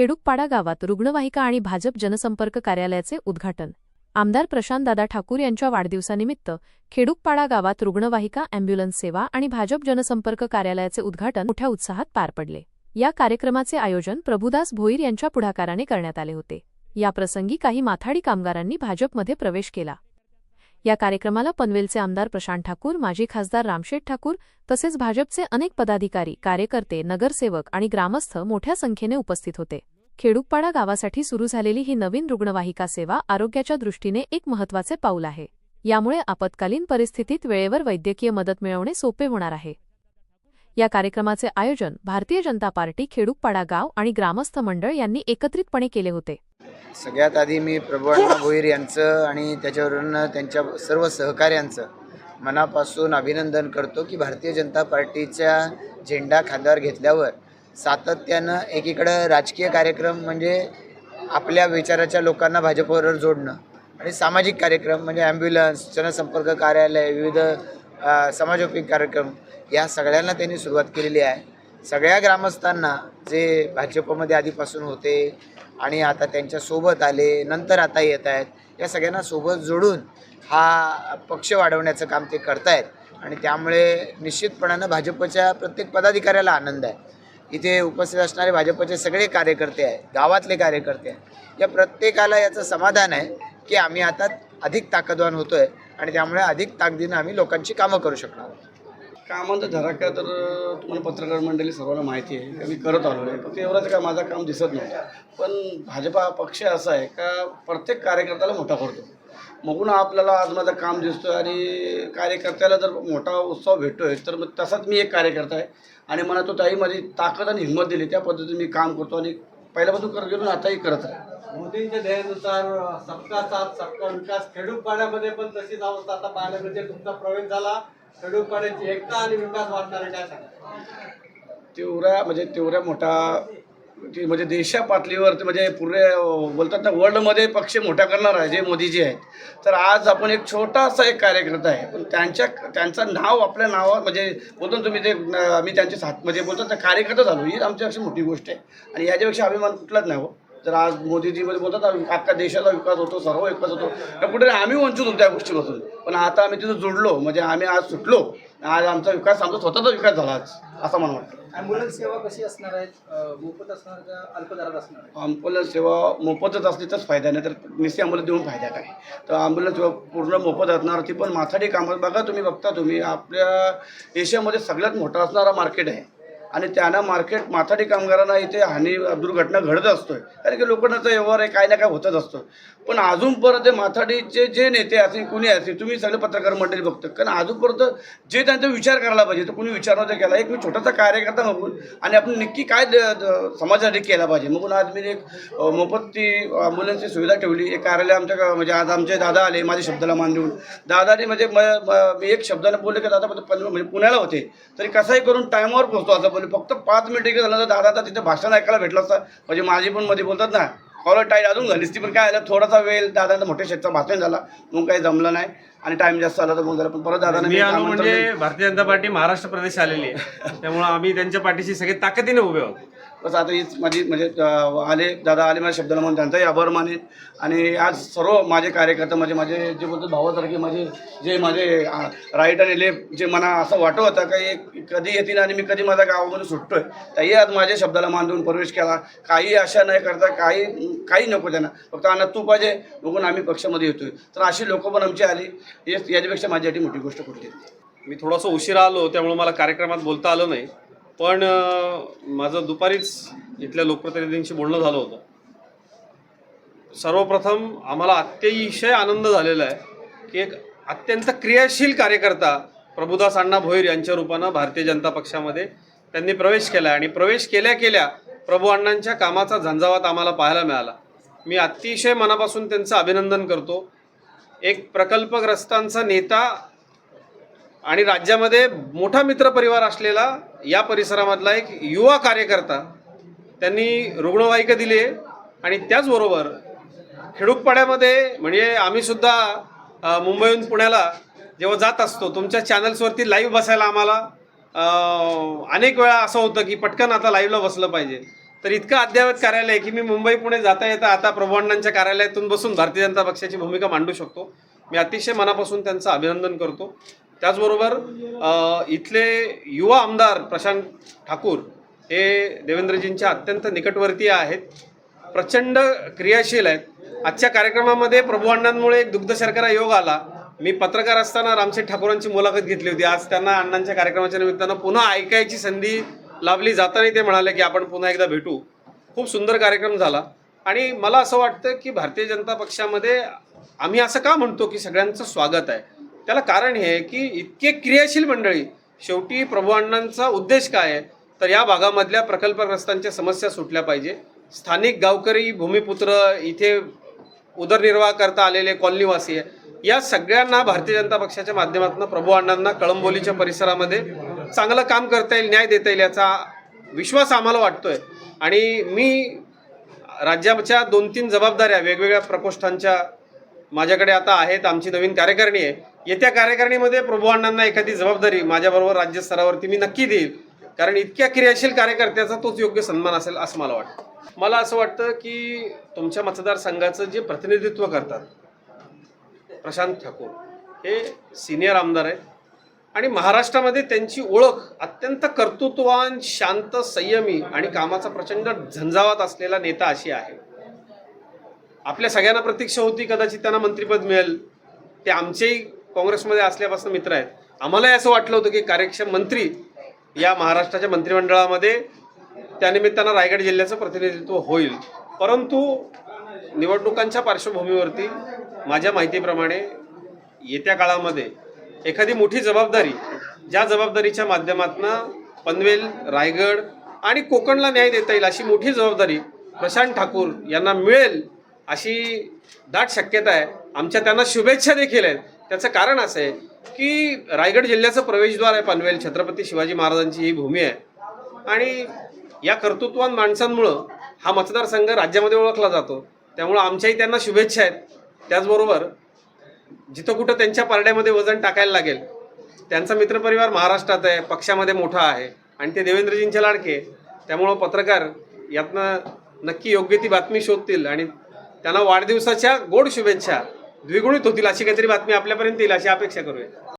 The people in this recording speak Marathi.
खेडूकपाडा गावात रुग्णवाहिका आणि भाजप जनसंपर्क कार्यालयाचे उद्घाटन. आमदार प्रशांतदादा ठाकूर यांच्या वाढदिवसानिमित्त खेडूकपाडा गावात रुग्णवाहिका अँब्युलन्स सेवा आणि भाजप जनसंपर्क कार्यालयाचे उद्घाटन मोठ्या उत्साहात पार पडले. या कार्यक्रमाचे आयोजन प्रभुदास भोईर यांच्या पुढाकाराने करण्यात आले होते. याप्रसंगी काही माथाडी कामगारांनी भाजपमध्ये प्रवेश केला. या कार्यक्रमाला पनवेलचे आमदार प्रशांत ठाकूर माजी खासदार रामशेठ ठाकूर तसेच भाजपचे अनेक पदाधिकारी कार्यकर्ते नगरसेवक आणि ग्रामस्थ मोठ्या संख्येने उपस्थित होते. खेडूकपाडा गावासाठी सुरू झालेली ही नवीन रुग्णवाहिका सेवा आरोग्याच्या दृष्टीने एक महत्त्वाचे पाऊल आहे. यामुळे आपत्कालीन परिस्थितीत वेळेवर वैद्यकीय मदत मिळवणे सोपे होणार आहे. या कार्यक्रमाचे आयोजन भारतीय जनता पार्टी खेडूकपाडा गाव आणि ग्रामस्थ मंडळ यांनी एकत्रितपणे केले होते. सगळ्यात आधी मी प्रभुअण्णा भोईर यांचं आणि त्याच्यावरून त्यांच्या सर्व सहकाऱ्यांचं मनापासून अभिनंदन करतो की भारतीय जनता पार्टीच्या झेंडा खांद्यावर घेतल्यावर सातत्यानं एकीकडं राजकीय कार्यक्रम म्हणजे आपल्या विचाराच्या लोकांना भाजपवर जोडणं आणि सामाजिक कार्यक्रम म्हणजे ॲम्ब्युलन्स जनसंपर्क कार्यालय विविध समाजोपयोगी कार्यक्रम या सगळ्यांना त्यांनी सुरुवात केलेली आहे. सगळ्या ग्रामस्थांना जे भाजपमध्ये आधीपासून होते आणि आता त्यांच्यासोबत आले नंतर आता येत आहेत. या सगळ्यांना सोबत जोडून हा पक्ष वाढवण्याचं काम ते करतायत. आणि त्यामुळे निश्चितपणानं भाजपच्या प्रत्येक पदाधिकाऱ्याला आनंद आहे. इथे उपस्थित असणारे भाजपचे सगळे कार्यकर्ते आहे गावातले कार्यकर्ते आहे या प्रत्येकाला याचं समाधान आहे की आम्ही आता अधिक ताकदवान होतो आहे आणि त्यामुळे अधिक ताकदीनं आम्ही लोकांची कामं करू शकणार आहोत. कामांचा धडाका तर तुम्हाला पत्रकार मंडळी सर्वांना माहिती आहे. का मी करत आलो आहे फक्त एवढंच काय माझं काम दिसत नव्हतं पण भाजपा पक्ष असा आहे का प्रत्येक कार्यकर्त्याला मोठा करतो. मगून आपल्याला आज माझं काम दिसतं आणि कार्यकर्त्याला जर मोठा उत्सव भेटतोय तर मग तसाच मी एक कार्यकर्ता आहे. आणि मला तो ताई माझी ताकद आणि हिंमत दिली. त्या पद्धतीने मी काम करतो आणि पहिल्यापासून करत गेलो आताही करत आहे. मोदींच्या ध्येयानुसार सबका साथ सबका विकास. खेडूपाड्यामध्ये पण तशीच अवस्था आता पाहायला मिळते. तुमचा प्रवेश झाला. खेडूपाड्याची एकता आणि विकास वाढणार काय सांगा तेवढ्या म्हणजे तेवढ्या मोठा ते म्हणजे देशा पातळीवरती म्हणजे पुरे बोलतात ना वर्ल्डमध्ये पक्ष मोठा करणार आहे जे मोदीजी आहेत. तर आज आपण एक छोटासा एक कार्यकर्ता आहे पण त्यांच्या त्यांचं नाव आपल्या नावा म्हणजे बोलतो ना तुम्ही ते आम्ही त्यांचे साथ म्हणजे बोलतात ना कार्यकर्ता झालो ही आमच्यापेक्षा मोठी गोष्ट आहे. आणि याच्यापेक्षा अभिमान कुठलाच नाही हो. तर आज मोदीजी मध्ये बोलतात अख्खा देशाचा विकास होतो सर्व विकास होतो. तर कुठे आम्ही वंचित होतो त्या गोष्टीपासून पण आता आम्ही तिथं जुडलो म्हणजे आम्ही आज सुटलो आज आमचा विकास आमचा स्वतःचा विकास झाला आज असं मला वाटतं. ॲम्ब्युलन्स सेवा कशी असणार आहे मोफत असणार का अल्प दरात असणार ॲम्ब्युलन्स सेवा मोफतच असली तरच फायदा नाही तर निश्चित ॲम्ब्युलन्स देऊन फायदा काय? तर ॲम्ब्युलन्स सेवा पूर्ण मोफत असणार ती पण माथाडी कामं बघा तुम्ही बघता तुम्ही आपल्या एशियामध्ये सगळ्यात मोठा असणारा मार्केट आहे. आणि त्यांना मार्केट माथाडी कामगारांना इथे हानी दुर्घटना घडत असतोय. कारण की लोकांचा व्यवहार आहे काय ना काय होतच असतो पण अजूनपर्यंत माथाडीचे जे नेते असतील कुणी असतील तुम्ही सगळे पत्रकार मंडळी बघतो. कारण अजूनपर्यंत जे त्यांचा विचार करायला पाहिजे तर कुणी विचार नव्हता केला. एक मी छोटासा कार्यकर्ता बघून आणि आपण नक्की काय द- समाजासाठी केला पाहिजे. मग आज मी एक मोफत ती ॲम्ब्युलन्सची सुविधा ठेवली. एक कार्यालय आमच्या म्हणजे आज आमचे दादा आले माझ्या शब्दाला मान देऊन. दादाने म्हणजे मी एक शब्दाने बोलले की दादा पण- म्हणजे पुण्याला होते. तरी कसंही करून टायमावर पोहोचतो असं बोलले फक्त पाच मिनिटं झालं तर दादाचा तिथे भाषण ऐकायला भेटलं असतं म्हणजे माझी पण मध्ये बोलतात ना कॉलर टाईट अजून झाली ती पण काय झालं थोडासा वेळ दादांचा मोठ्या शेतचा भाषण झाला मग काही जमलं नाही आणि टाइम जास्त आला तर मग झालं पण परत मी आलो म्हणजे. भारतीय जनता पार्टी महाराष्ट्र प्रदेश आलेली आहे त्यामुळे आम्ही त्यांच्या पाठीशी सगळे ताकदीने उभे आहोत बस आता हीच माझी म्हणजे आले दादा आले माझ्या शब्दाला म्हणून त्यांचाही आभार मानेन. आणि आज सर्व माझे कार्यकर्ते म्हणजे माझे जे बोलतो भावासारखे माझे जे माझे राईट आणि लेफ्ट जे मला असं वाटत होतं काही कधी येतील आणि मी कधी माझ्या गावामध्ये आहे त्याही आज माझ्या शब्दाला मान देऊन प्रवेश केला. काही आशा नाही करता काही काही नको त्यांना. फक्त अन्न तू पाहिजे बघून आम्ही पक्षामध्ये येतो आहे तर अशी लोकं पण आमची आली. याच्यापेक्षा माझ्यासाठी मोठी गोष्ट कुठली? मी थोडासा उशिरा आलो त्यामुळे मला कार्यक्रमात बोलता आलं नाही. पण माझं दुपारीच इथल्या लोकप्रतिनिधींशी बोलणं झालं होतं. सर्वप्रथम आम्हाला अत्यतिशय आनंद झालेला आहे की एक अत्यंत क्रियाशील कार्यकर्ता प्रभुदास अण्णा भोईर यांच्या रूपानं भारतीय जनता पक्षामध्ये त्यांनी प्रवेश केला आणि प्रवेश केल्या केल्या प्रभू अण्णांच्या कामाचा झंझावात आम्हाला पाहायला मिळाला. मी अतिशय मनापासून त्यांचं अभिनंदन करतो. एक प्रकल्पग्रस्तांचा नेता आणि राज्यामध्ये मोठा मित्रपरिवार असलेला या परिसरामधला एक युवा कार्यकर्ता त्यांनी रुग्णवाहिका दिली आहे. आणि त्याचबरोबर खेडूकपाड्यामध्ये म्हणजे आम्ही सुद्धा मुंबईहून पुण्याला जेव्हा जात असतो तुमच्या चॅनल्सवरती लाईव्ह बसायला आम्हाला अनेक वेळा असं होतं की पटकन आता लाईव्हला बसलं पाहिजे. तर इतकं अद्ययावत कार्यालय आहे की मी मुंबई पुणे जाता येता आता प्रभुअण्णांच्या कार्यालयातून बसून भारतीय जनता पक्षाची भूमिका मांडू शकतो. मी अतिशय मनापासून त्यांचं अभिनंदन करतो. त्याचबरोबर इथले युवा आमदार प्रशांत ठाकूर हे देवेंद्रजींच्या अत्यंत निकटवर्तीय आहेत. प्रचंड क्रियाशील आहेत. आजच्या कार्यक्रमामध्ये प्रभू अण्णांमुळे एक दुग्ध शर्करा योग आला. मी पत्रकार असताना रामशेठ ठाकूरांची मुलाखत घेतली होती. आज त्यांना अण्णांच्या कार्यक्रमाच्या निमित्तानं पुन्हा ऐकायची संधी लाभली जाताना ते म्हणाले की आपण पुन्हा एकदा भेटू. खूप सुंदर कार्यक्रम झाला. आणि मला असं वाटतं की भारतीय जनता पक्षामध्ये आम्ही असं का म्हणतो की सगळ्यांचं स्वागत आहे? त्याला कारण हे की इतके क्रियाशील मंडळी शेवटी प्रभू अण्णांचा उद्देश काय आहे? तर या भागामधल्या प्रकल्पग्रस्तांच्या समस्या सुटल्या पाहिजे. स्थानिक गावकरी भूमिपुत्र इथे उदरनिर्वाह करता आलेले कॉलनीवासी आहे. या सगळ्यांना भारतीय जनता पक्षाच्या माध्यमातून प्रभू अण्णांना कळंबोलीच्या परिसरामध्ये चांगलं काम करता येईल न्याय देता येईल याचा विश्वास आम्हाला वाटतोय. आणि मी राज्याच्या दोन तीन जबाबदाऱ्या वेगवेगळ्या प्रकोष्ठांच्या माझ्याकडे आता आहेत. आमची नवीन कार्यकारिणी आहे. येत्या कार्यकारिणीमध्ये प्रभू अण्णांना एखादी जबाबदारी माझ्याबरोबर राज्यस्तरावरती मी नक्की देईल. कारण इतक्या क्रियाशील कार्यकर्त्याचा तोच योग्य सन्मान असेल असं मला वाटतं. मला असं वाटतं की तुमच्या मतदारसंघाचं जे प्रतिनिधित्व करतात प्रशांत ठाकूर हे सिनियर आमदार आहेत. आणि महाराष्ट्रामध्ये त्यांची ओळख अत्यंत कर्तृत्वान शांत संयमी आणि कामाचा प्रचंड झंझावात असलेला नेता अशी आहे. आपल्या सगळ्यांना प्रतीक्षा होती कदाचित त्यांना मंत्रिपद मिळेल. ते आमचेही काँग्रेसमध्ये असल्यापासून मित्र आहेत. आम्हालाही असं वाटलं होतं की कार्यक्षम मंत्री या महाराष्ट्राच्या मंत्रिमंडळामध्ये त्यानिमित्तानं रायगड जिल्ह्याचं प्रतिनिधित्व होईल. परंतु निवडणुकांच्या पार्श्वभूमीवरती माझ्या माहितीप्रमाणे येत्या काळामध्ये एखादी मोठी जबाबदारी ज्या जबाबदारीच्या माध्यमातून पनवेल रायगड आणि कोकणला न्याय देता येईल अशी मोठी जबाबदारी प्रशांत ठाकूर यांना मिळेल अशी दाट शक्यता आहे. आमच्या त्यांना शुभेच्छा देखील आहेत. त्याचं कारण असं आहे की रायगड जिल्ह्याचं प्रवेशद्वार आहे पनवेल छत्रपती शिवाजी महाराजांची ही भूमी आहे. आणि या कर्तृत्वान माणसांमुळं हा मतदारसंघ राज्यामध्ये ओळखला जातो. त्यामुळं आमच्याही त्यांना शुभेच्छा आहेत. त्याचबरोबर जिथं कुठं त्यांच्या पारड्यामध्ये वजन टाकायला लागेल त्यांचा मित्रपरिवार महाराष्ट्रात आहे पक्षामध्ये मोठा आहे आणि ते देवेंद्रजींचे लाडके त्यामुळं पत्रकार यातनं नक्की योग्य ती बातमी शोधतील आणि त्यांना वाढदिवसाच्या गोड शुभेच्छा द्विगुणित होतील अशी काहीतरी बातमी आपल्यापर्यंत येईल अशी अपेक्षा करूया.